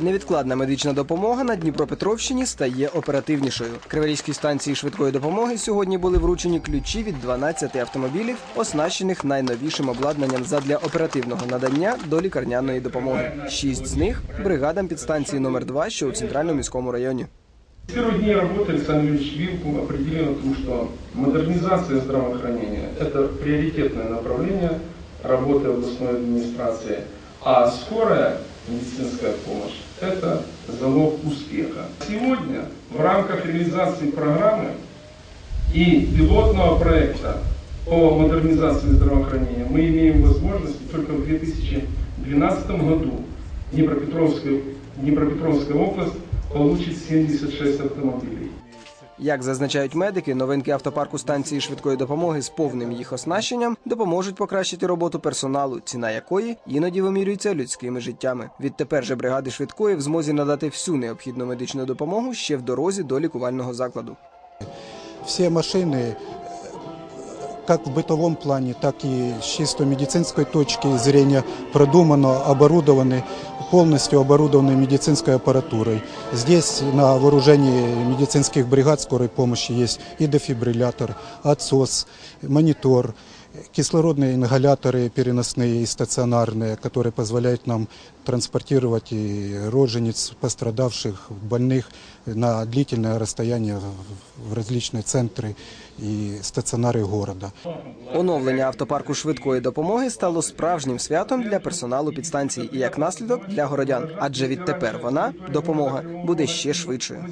Невідкладна медична допомога на Дніпропетровщині стає оперативнішою. Криворізькій станції швидкої допомоги сьогодні були вручені ключі від 12 автомобілів, оснащених найновішим обладнанням задля оперативного надання до лікарняної допомоги. Шість з них бригадам підстанції номер 2 що у центральному міському районі. С первых дней работы Александр Ильич Вилку определил о том, что модернизация здравоохранения – это приоритетное направление работы областной администрации, а скорая медицинская помощь – это залог успеха. Сегодня в рамках реализации программы и пилотного проекта по модернизации здравоохранения мы имеем возможность только в 2012 году Днепропетровская, Днепропетровская область получит 76 автомобилей. Як зазначають медики, новинки автопарку станції швидкої допомоги з повним їх оснащенням допоможуть покращити роботу персоналу, ціна якої іноді вимірюється людськими життями. Відтепер же бригади швидкої в змозі надати всю необхідну медичну допомогу ще в дорозі до лікувального закладу. Всі машины, э, как в бытовом плане, так и с чисто медицинской точки зрения продумано, оборудованы, полностью оборудованы медицинской аппаратурой. Здесь на вооружении медицинских бригад скорой помощи есть и дефибриллятор, отсос, монитор, кислородные ингаляторы переносные и стационарные, которые позволяют нам транспортировать и рожениц, пострадавших, больных на длительное расстояние в- в различные центры и стационары города. Оновлення автопарку швидкої допомоги стало справжнім святом для персоналу підстанції і як наслідок для городян. Адже відтепер вона допомога буде ще швидшою.